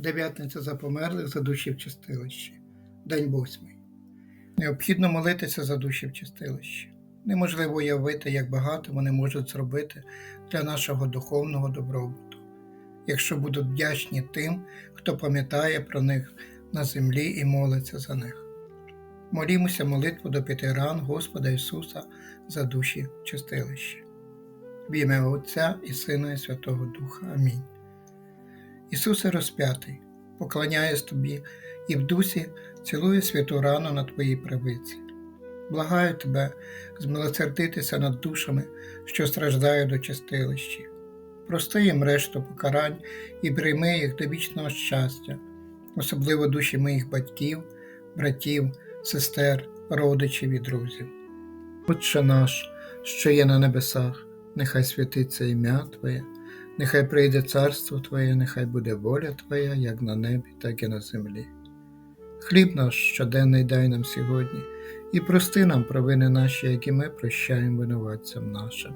Дев'ятниця за померлих за душі в чистилищі. День восьмий. Необхідно молитися за душі в чистилищі. Неможливо уявити, як багато вони можуть зробити для нашого духовного добробуту, якщо будуть вдячні тим, хто пам'ятає про них на землі і молиться за них. Молімося молитву до п'яти ран Господа Ісуса за душі в чистилищі. В ім'я Отця і Сина і Святого Духа. Амінь. Ісусе розп'ятий, поклоняюсь тобі і в дусі цілую святу рану на твоїй правиці. Благаю тебе змилосердитися над душами, що страждають до чистилищі. Прости їм решту покарань і прийми їх до вічного щастя, особливо душі моїх батьків, братів, сестер, родичів і друзів. Отче наш, що є на небесах, нехай святиться ім'я Твоє. Нехай прийде царство Твоє, нехай буде воля Твоя, як на небі, так і на землі. Хліб наш щоденний дай нам сьогодні, і прости нам провини наші, які ми прощаємо винуватцям нашим.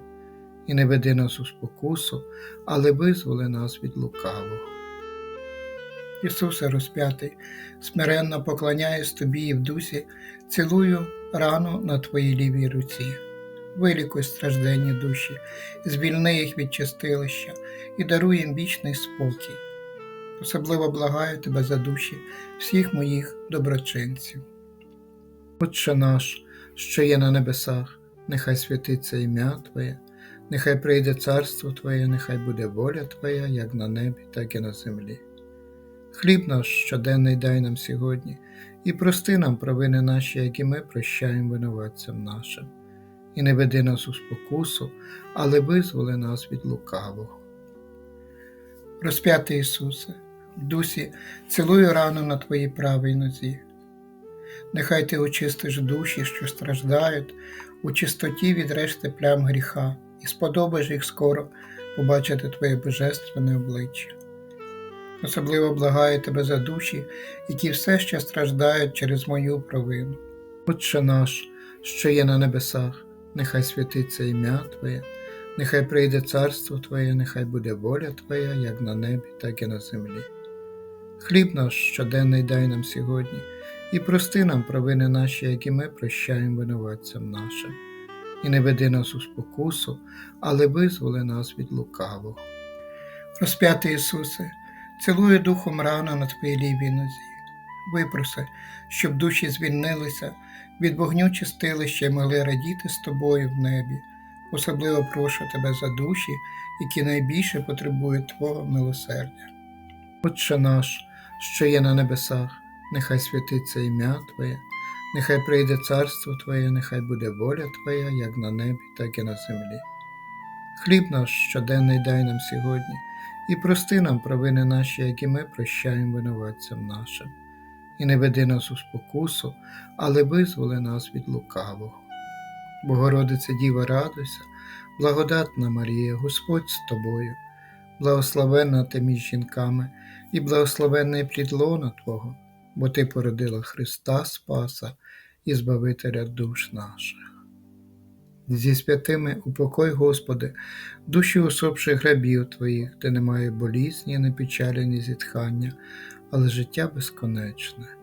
І не веди нас у спокусу, але визволи нас від лукавого. Ісусе розп'ятий, смиренно поклоняюсь Тобі і в дусі, цілую рану на Твоїй лівій руці. Вилікуй стражденні душі, звільни їх від чистилища і даруй їм вічний спокій. Особливо благаю тебе за душі всіх моїх доброчинців. Отче наш, що є на небесах, нехай святиться ім'я Твоє, нехай прийде царство Твоє, нехай буде воля Твоя, як на небі, так і на землі. Хліб наш щоденний дай нам сьогодні, і прости нам провини наші, які ми прощаємо винуватцям нашим і не веди нас у спокусу, але визволи нас від лукавого. Розп'ятий Ісусе, дусі цілую рану на Твоїй правій нозі. Нехай Ти очистиш душі, що страждають, у чистоті від решти плям гріха, і сподобаєш їх скоро побачити Твоє божественне обличчя. Особливо благаю Тебе за душі, які все ще страждають через мою провину. Отче наш, що є на небесах, нехай святиться ім'я Твоє, нехай прийде царство Твоє, нехай буде воля Твоя, як на небі, так і на землі. Хліб наш щоденний дай нам сьогодні, і прости нам провини наші, які ми прощаємо винуватцям нашим. І не веди нас у спокусу, але визволи нас від лукавого. Розп'ятий Ісусе, цілую духом рану на Твоїй лівій нозі. Випроси, щоб душі звільнилися від вогню чистилища й могли радіти з тобою в небі. Особливо прошу тебе за душі, які найбільше потребують Твого милосердя. Отче наш, що є на небесах, нехай святиться ім'я Твоє, нехай прийде царство Твоє, нехай буде воля Твоя, як на небі, так і на землі. Хліб наш щоденний дай нам сьогодні, і прости нам провини наші, які ми прощаємо винуватцям нашим і не веди нас у спокусу, але визволи нас від лукавого. Богородице Діва, радуйся, благодатна Марія, Господь з тобою, благословенна ти між жінками, і благословенний плід лона Твого, бо Ти породила Христа Спаса і Збавителя душ наших. Зі святими упокой, Господи, душі усопших грабів Твоїх, де немає болізні, ні печалі, ні зітхання, але життя безконечне.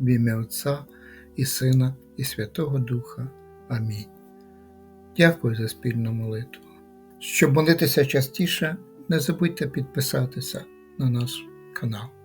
В ім'я Отця і Сина, і Святого Духа. Амінь. Дякую за спільну молитву. Щоб молитися частіше, не забудьте підписатися на наш канал.